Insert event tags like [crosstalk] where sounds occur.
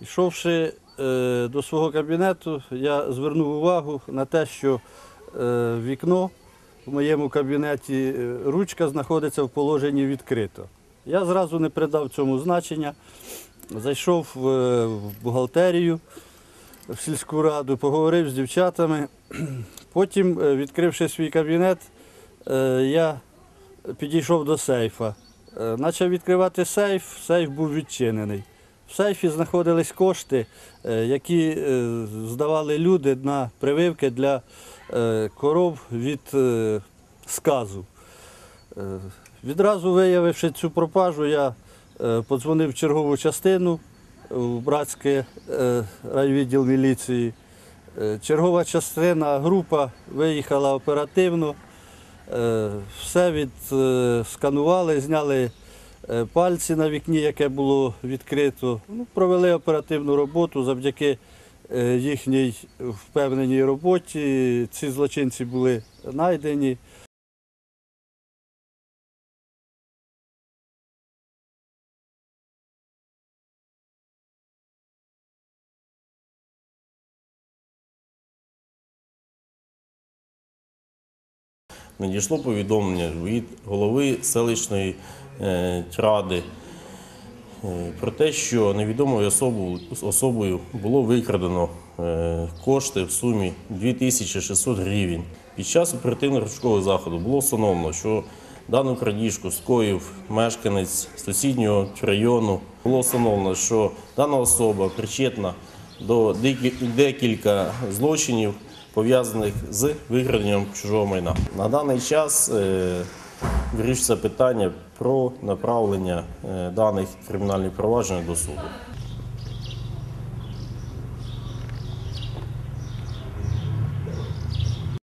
Йшовши е, до свого кабінету, я звернув увагу на те, що е, вікно в моєму кабінеті е, ручка знаходиться в положенні відкрито. Я зразу не придав цьому значення. Зайшов в, бухгалтерію в сільську раду, поговорив з дівчатами. [clears throat] Потім, відкривши свій кабінет, я підійшов до сейфа. Почав відкривати сейф, сейф був відчинений. В сейфі знаходились кошти, е, які е, здавали люди на прививки для е, коров від сказу. Відразу виявивши цю пропажу, я подзвонив в чергову частину в братський е, райвідділ міліції. Чергова частина, група виїхала оперативно. Все відсканували, зняли пальці на вікні, яке було відкрито. Ну, провели оперативну роботу завдяки е, їхній впевненій роботі. Ці злочинці були знайдені. Надійшло повідомлення від голови селищної е, ради е, про те, що невідомою особою було викрадено е, кошти в сумі 2600 гривень. Під час оперативно-розшукового заходу було встановлено, що дану крадіжку скоїв мешканець сусіднього району. Було встановлено, що дана особа причетна до декілька злочинів, пов'язаних з вигранням чужого майна. На даний час е, вирішується питання про направлення е, даних кримінальних проваджень до суду.